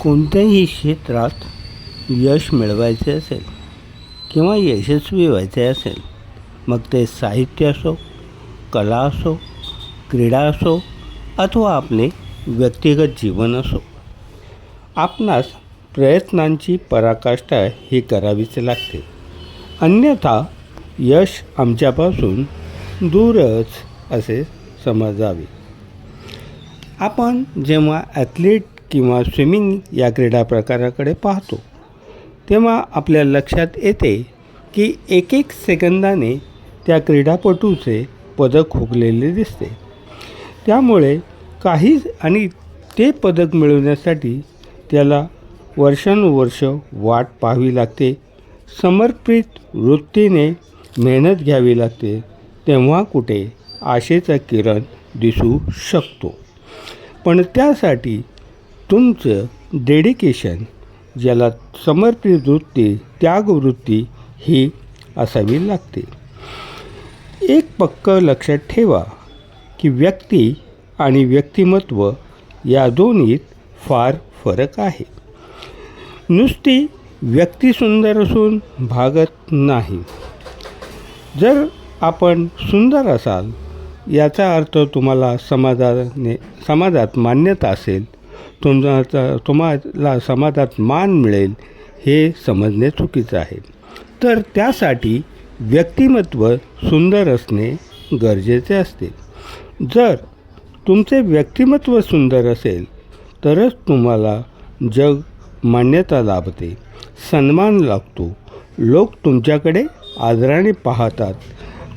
कोणत्याही क्षेत्रात यश मिळवायचे असेल किंवा यशस्वी व्हायचे असेल मग ते साहित्य असो कला असो क्रीडा असो अथवा आपले व्यक्तिगत जीवन असो आपणास प्रयत्नांची पराकाष्ठा ही करावीच लागते. अन्यथा यश आमच्यापासून दूरच असे समजावे. आपण जेव्हा ॲथलीट किंवा स्विमिंग या क्रीडा प्रकाराकडे पाहतो. तेव्हा आपल्या लक्षात येते की एक एक सेकंदाने त्या क्रीडापटूचे पदक हुकलेले दिसते. त्यामुळे काही आणि ते पदक मिळवण्यासाठी त्याला वर्षानुवर्ष वाट पाहावी लागते. समर्पित वृत्तीने मेहनत घ्यावी लागते. तेव्हा कुठे आशेचा किरण दिसू शकतो. पण त्यासाठी तुमचं डेडिकेशन ज्याला समर्पित वृत्ती त्यागवृत्ती ही असावी लागते. एक पक्क लक्षात ठेवा की व्यक्ती आणि व्यक्तिमत्व या दोन्हीत फार फरक आहे. नुसती व्यक्ती सुंदर असून भागत नाही. जर आपण सुंदर असाल याचा अर्थ तुम्हाला समाजाने समाजात मान्यता असेल तुमचा तुम्हाला समाजात मान मिळेल हे समजणे चुकीचं आहे. तर त्यासाठी व्यक्तिमत्व सुंदर असणे गरजेचे असते. जर तुमचे व्यक्तिमत्व सुंदर असेल तरच तुम्हाला जग मान्यता लाभते सन्मान लागतो. लोक तुमच्याकडे आदराने पाहतात.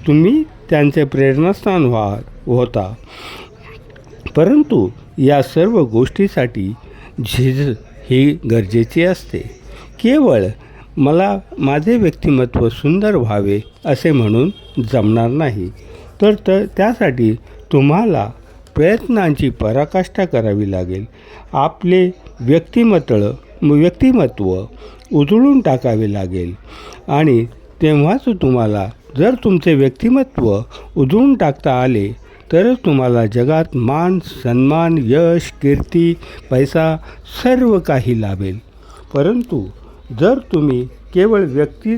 तुम्ही त्यांचे प्रेरणास्थान व्हा होता. परंतु या सर्व गोष्टीसाठी झिज ही गरजेची असते. केवळ मला माझे व्यक्तिमत्व सुंदर व्हावे असे म्हणून जमणार नाही. तर तर त्यासाठी तुम्हाला प्रयत्नांची पराकाष्ठा करावी लागेल. आपले व्यक्तिमत्व व्यक्तिमत्व उजळून टाकावे लागेल. आणि तेव्हाच तुम्हाला जर तुमचे व्यक्तिमत्व उजळून टाकता आले तरच तुम्हाला जगात मान सन्मान यश कीर्ती पैसा सर्व काही लाभेल. परंतु जर तुम्ही केवळ व्यक्ती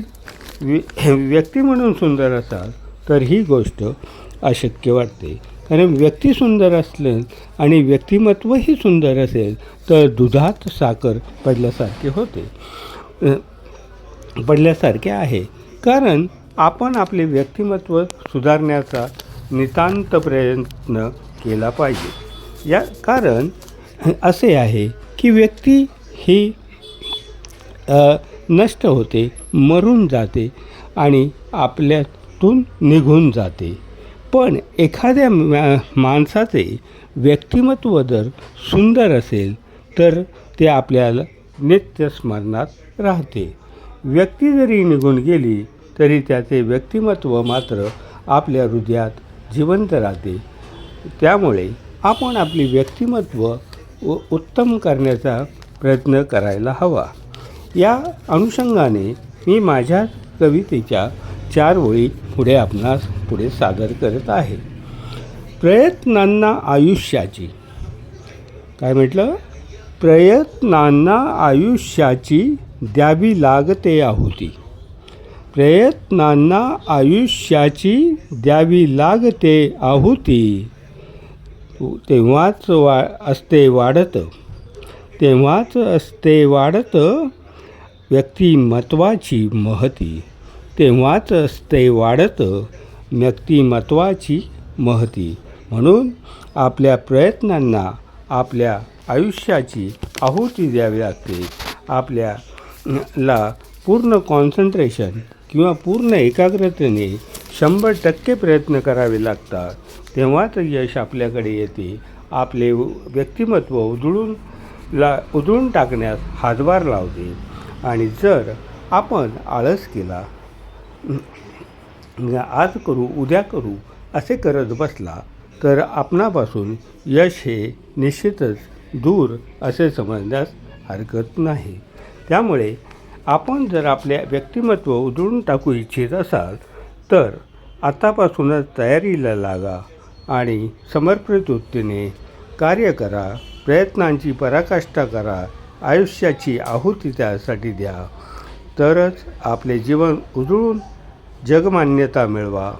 व्य- व्यक्ती म्हणून सुंदर असाल तर ही गोष्ट अशक्य वाटते. कारण व्यक्ती सुंदर असले आणि व्यक्तिमत्वही सुंदर असेल तर दुधात साखर पडल्यासारखे होते. पडल्यासारखे आहे. कारण आपण आपले व्यक्तिमत्व सुधारण्याचा नितांत प्रयत्न केला पाहिजे. या कारण असे आहे की व्यक्ती ही नष्ट होते मरून जाते आणि आपल्यातून निघून जाते. पण एखाद्या मा- माणसाचे व्यक्तिमत्व जर सुंदर असेल तर ते आपल्याला नित्य स्मरणात राहते. व्यक्ती जरी निघून गेली तरी त्याचे व्यक्तिमत्व मात्र आपल्या हृदयात जिवंत राहते. त्यामुळे आपण आपली व्यक्तिमत्व व उत्तम करण्याचा प्रयत्न करायला हवा. या अनुषंगाने मी माझ्या कवितेच्या चार ओळी पुढे आपणास पुढे सादर करत आहे. प्रयत्नांना आयुष्याची. काय म्हटलं? प्रयत्नांना आयुष्याची द्यावी लागते आहुती. प्रयत्नांना आयुष्याची द्यावी लागते आहुती. तेव्हाच वा असते वाढत. तेव्हाच असते वाढत व्यक्तिमत्वाची महती. तेव्हाच असते वाढत व्यक्तिमत्वाची महती. म्हणून आपल्या प्रयत्नांना आपल्या आयुष्याची आहुती द्यावी लागते. आपल्या ला पूर्ण कॉन्सन्ट्रेशन किंवा पूर्ण एकाग्रतेने शंभर टक्के प्रयत्न करावे लागतात तेव्हाच यश आपल्याकडे येते. आपले व्यक्तिमत्व उधळून ला उधळून टाकण्यास हातभार लावते. आणि जर आपण आळस केला आज करू उद्या करू असे करत बसला तर आपणापासून यश हे निश्चितच दूर असे समजण्यास हरकत नाही. त्यामुळे आपण जर आपल्या व्यक्तिमत्व उधळून टाकू इच्छित असाल तर आतापासूनच तयारीला लागा आणि समर्पित वृत्तीने कार्य करा प्रयत्नांची पराकाष्ठा करा आयुष्याची आहुती त्यासाठी द्या. तरच आपले जीवन उजळून जगमान्यता मिळवा.